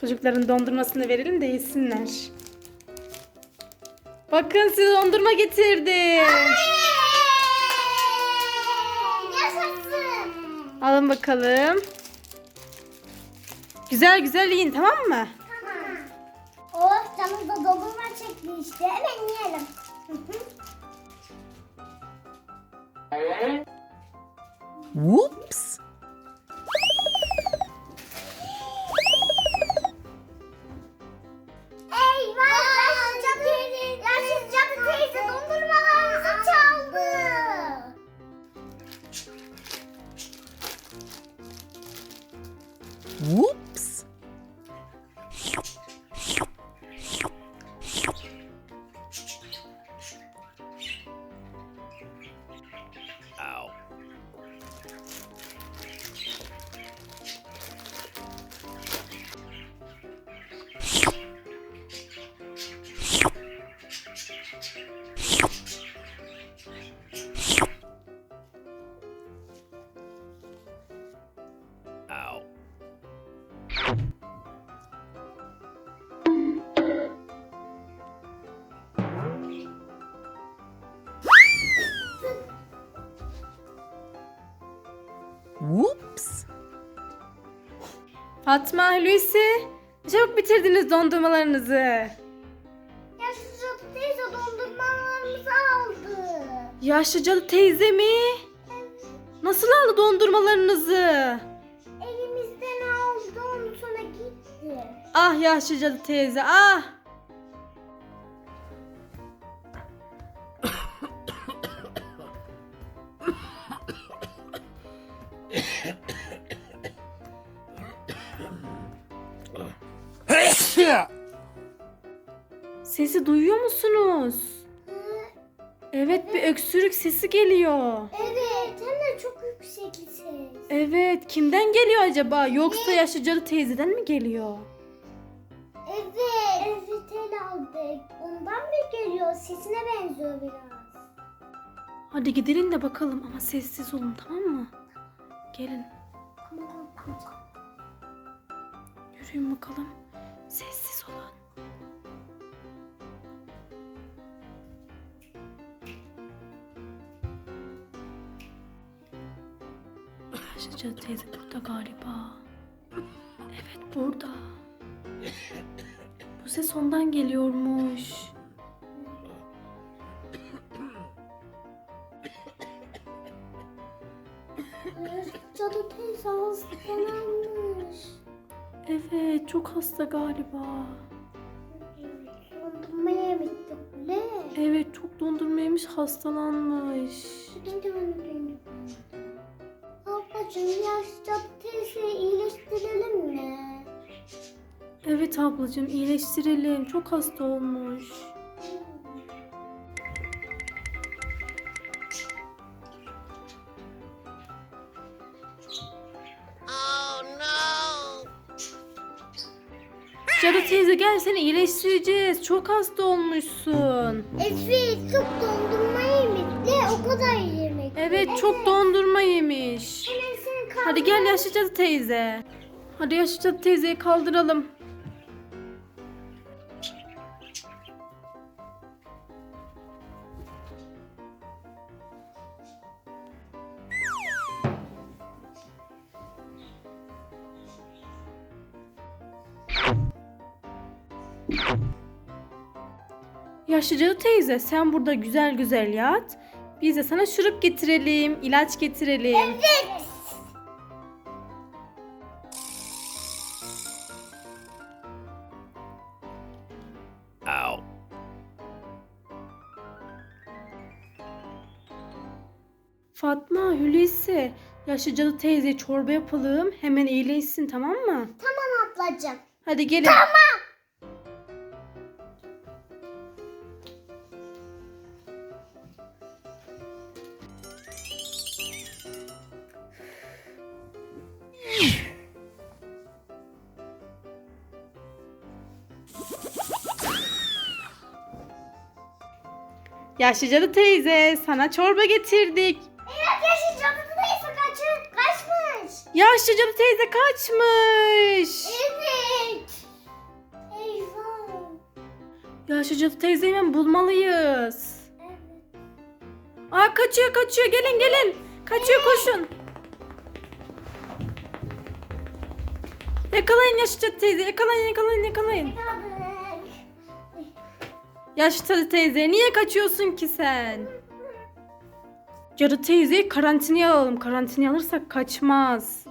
Çocukların dondurmasını verelim de yesinler. Bakın size dondurma getirdim. Yaşasın. Alın bakalım. Güzel güzel yiyin tamam mı? Tamam. Oh canım da dondurma çekti işte. Hemen yiyelim. Whoops. よっ! Whoops. Fatma, Hulusi. Çabuk bitirdiniz dondurmalarınızı. Yaşlı cadı teyze dondurmalarımızı aldı. Yaşlı cadı teyze mi? Nasıl aldı dondurmalarınızı? Elimizden aldı onu sonra gitti. Ah yaşlı cadı teyze ah. Sesi duyuyor musunuz? Evet bir öksürük sesi geliyor. Evet hem de çok yüksek ses. Evet kimden geliyor acaba? Yoksa yaşlı cadı teyzeden mi geliyor? Evet. Evet el aldık. Ondan mı geliyor? Sesine benziyor biraz. Hadi gidelim de bakalım ama sessiz olun tamam mı? Gelin yürüyün bakalım. Sessiz olun. Yaşlı cadı teyze burada galiba. Evet burada. Bu ses ondan geliyormuş. Cadı teyze hastalanmış. Evet çok hasta galiba. Dondurma yemiştik bile. Evet çok dondurma yemiş hastalanmış. Ablacığım yaşlı cadı teyzeyi iyileştirelim mi? Evet ablacığım iyileştirelim. Çok hasta olmuş. Cadı teyze gel seni iyileştireceğiz. Çok hasta olmuşsun. Efe çok dondurma yemişti o kadar yemek. Evet çok dondurma yemiş. Kaldır. Hadi gel yaşlı cadı teyze. Hadi yaşlı cadı teyzeyi kaldıralım. Yaşlı cadı teyze sen burada güzel güzel yat. Biz de sana şurup getirelim, ilaç getirelim. Evet. Fatma, Hulusi, yaşlı cadı teyze çorba yapalım. Hemen iyileşsin tamam mı? Tamam ablacığım. Hadi gelin. Yaşlı Yaşlıcalı teyze sana çorba getirdik. Evet Yaşlıcalı teyze kaçın, kaçmış. Yaşlıcalı teyze kaçmış. Evet. Eyvah. Yaşlıcalı teyzeyi hemen bulmalıyız. Evet. Aa kaçıyor kaçıyor gelin gelin. Kaçıyor evet. koşun. Yakalayın Yaşlıcalı teyze yakalayın yakalayın yakalayın. Yakalayın. Yaşlı teyze niye kaçıyorsun ki sen? Cadı teyzeyi karantinaya alalım. Karantinaya alırsak kaçmaz.